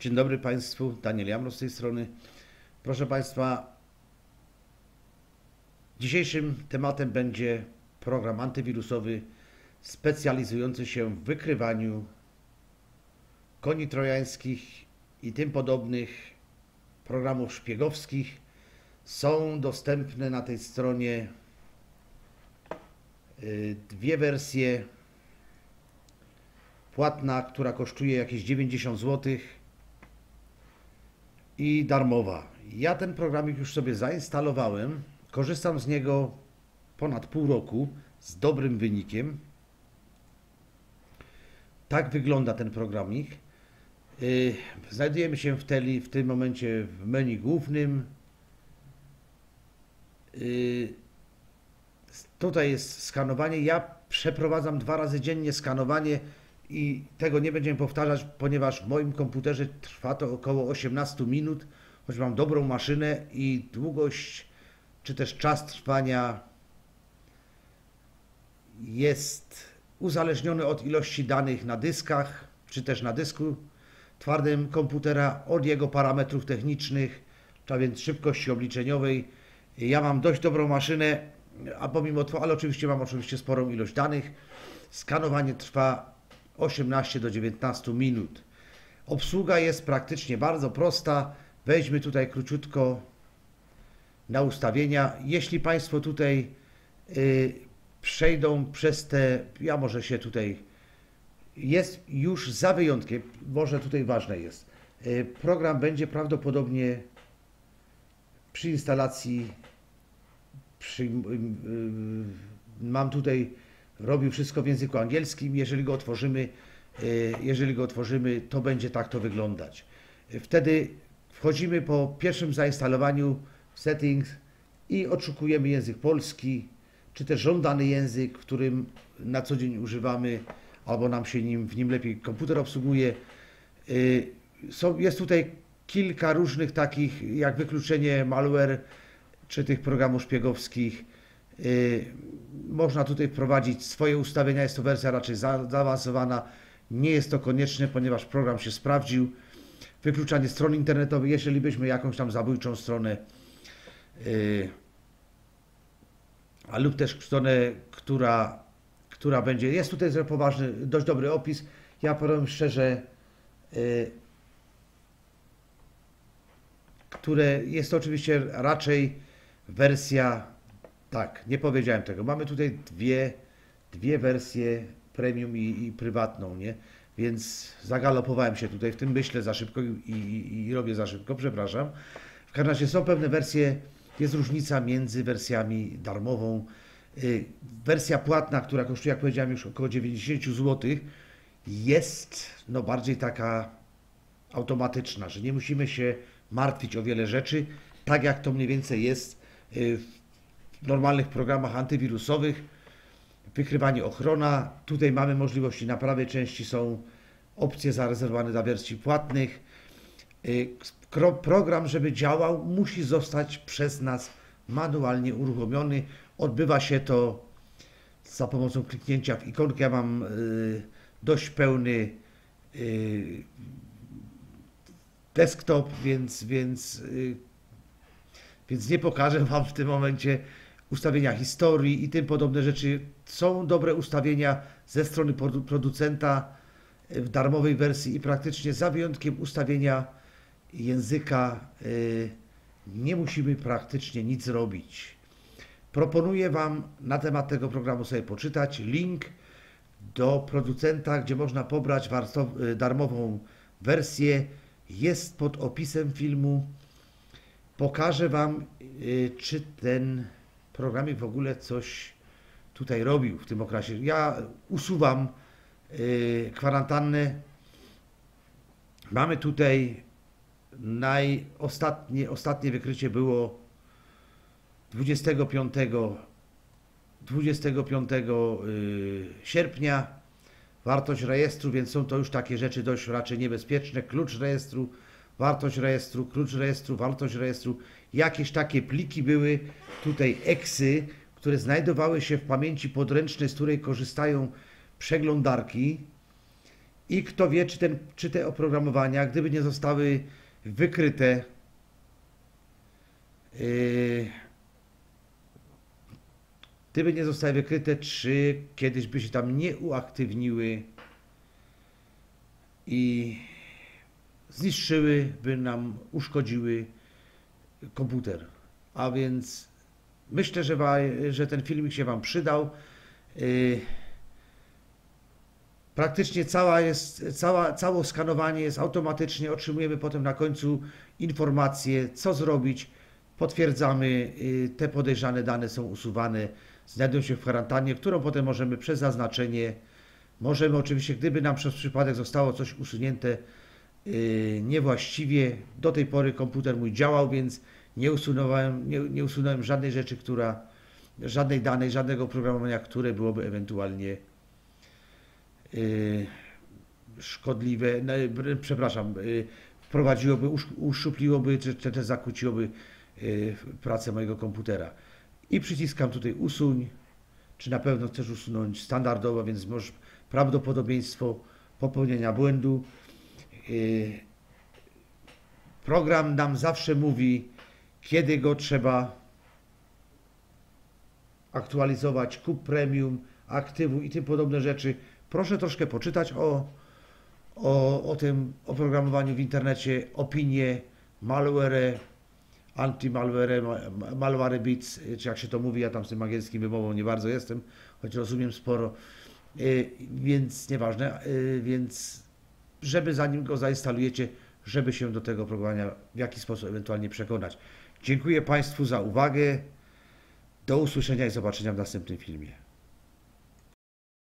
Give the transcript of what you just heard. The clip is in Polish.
Dzień dobry Państwu, Daniel Jamro z tej strony. Proszę Państwa, dzisiejszym tematem będzie program antywirusowy specjalizujący się w wykrywaniu koni trojańskich i tym podobnych programów szpiegowskich. Są dostępne na tej stronie y, dwie wersje. Płatna, która kosztuje jakieś 90 zł i darmowa. Ja ten programik już sobie zainstalowałem. Korzystam z niego ponad pół roku z dobrym wynikiem. Tak wygląda ten programik. Yy, Znajdujemy się w, teli, w tym momencie w menu głównym. Yy, Tutaj jest skanowanie. Ja przeprowadzam dwa razy dziennie skanowanie i tego nie będziemy powtarzać, ponieważ w moim komputerze trwa to około 18 minut, choć mam dobrą maszynę i długość czy też czas trwania jest uzależniony od ilości danych na dyskach, czy też na dysku twardym komputera, od jego parametrów technicznych, a więc szybkości obliczeniowej. Ja mam dość dobrą maszynę, a pomimo to, ale oczywiście mam oczywiście sporą ilość danych. Skanowanie trwa 18 do 19 minut. Obsługa jest praktycznie bardzo prosta. Wejdźmy tutaj króciutko na ustawienia. Jeśli Państwo tutaj y, przejdą przez te, ja może się tutaj, jest już za wyjątkiem, może tutaj ważne jest, y, program będzie prawdopodobnie przy instalacji, przy, y, y, mam tutaj, robił wszystko w języku angielskim, jeżeli go otworzymy, y, jeżeli go otworzymy, to będzie tak to wyglądać. Wtedy wchodzimy po pierwszym zainstalowaniu settings i odszukujemy język polski, czy też żądany język, którym na co dzień używamy, albo nam się nim, w nim lepiej komputer obsługuje. Są, jest tutaj kilka różnych takich, jak wykluczenie malware, czy tych programów szpiegowskich. Można tutaj wprowadzić swoje ustawienia, jest to wersja raczej za- zaawansowana. Nie jest to konieczne, ponieważ program się sprawdził. Wykluczanie stron internetowych, jeżeli byśmy jakąś tam zabójczą stronę y, a lub też stronę, która, która będzie. Jest tutaj poważny, dość dobry opis. Ja powiem szczerze, y, które jest to oczywiście raczej wersja. Tak, nie powiedziałem tego. Mamy tutaj dwie, dwie wersje premium i, i prywatną, nie? Więc zagalopowałem się tutaj w tym myślę za szybko i, i, i robię za szybko, przepraszam. W każdym razie są pewne wersje, jest różnica między wersjami darmową. Y, Wersja płatna, która kosztuje, jak powiedziałem, już około 90 zł, jest no bardziej taka automatyczna, że nie musimy się martwić o wiele rzeczy, tak jak to mniej więcej jest y, normalnych programach antywirusowych. Wykrywanie ochrona, tutaj mamy możliwości naprawy części, są opcje zarezerwowane dla wersji płatnych. Y, Program, żeby działał, musi zostać przez nas manualnie uruchomiony. Odbywa się to za pomocą kliknięcia w ikonkę. Ja mam y, dość pełny y, desktop, więc, więc, więc nie pokażę Wam w tym momencie ustawienia historii i tym podobne rzeczy. Są dobre ustawienia ze strony produ- producenta y, w darmowej wersji i praktycznie za wyjątkiem ustawienia języka y, nie musimy praktycznie nic robić. Proponuję Wam na temat tego programu sobie poczytać. Link do producenta, gdzie można pobrać y, darmową wersję, jest pod opisem filmu. Pokażę Wam, czy ten programik w ogóle coś tutaj robił w tym okresie. Ja usuwam y, kwarantannę. Mamy tutaj najostatnie ostatnie wykrycie było 25, 25 y, sierpnia. Wartość rejestru, więc są to już takie rzeczy dość raczej niebezpieczne. Klucz rejestru, wartość rejestru, klucz rejestru, wartość rejestru. Jakieś takie pliki były tutaj eksy, które znajdowały się w pamięci podręcznej, z której korzystają przeglądarki. I kto wie, czy, ten, czy te oprogramowania, gdyby nie zostały wykryte, yy, gdyby nie zostały wykryte, czy kiedyś by się tam nie uaktywniły i zniszczyłyby nam, uszkodziły komputer. A więc myślę, że, wa- że ten filmik się Wam przydał. Yy, Praktycznie cała jest, cała, całe skanowanie jest automatycznie, otrzymujemy potem na końcu informację, co zrobić, potwierdzamy, yy, te podejrzane dane są usuwane, znajdują się w kwarantannie, którą potem możemy przez zaznaczenie, możemy oczywiście, gdyby nam przez przypadek zostało coś usunięte niewłaściwie, do tej pory komputer mój działał, więc nie usunąłem, nie, nie usunąłem żadnej rzeczy, która, żadnej danej, żadnego oprogramowania, które byłoby ewentualnie y, szkodliwe, no, br- przepraszam, y, wprowadziłoby, usz- uszczupliłoby, czy czy też zakłóciłoby y, pracę mojego komputera. I przyciskam tutaj usuń, czy na pewno chcesz usunąć standardowo, więc możesz prawdopodobieństwo popełnienia błędu. Y, Program nam zawsze mówi, kiedy go trzeba aktualizować, kup premium, aktywu i tym podobne rzeczy. Proszę troszkę poczytać o, o, o tym oprogramowaniu w internecie, opinie, malware, anti-malware, ma- malware bits, czy jak się to mówi, ja tam z tym angielskim wymową nie bardzo jestem, choć rozumiem sporo, Y, więc nieważne, y, więc żeby zanim go zainstalujecie, żeby się do tego oprogramowania w jakiś sposób ewentualnie przekonać. Dziękuję Państwu za uwagę. Do usłyszenia i zobaczenia w następnym filmie.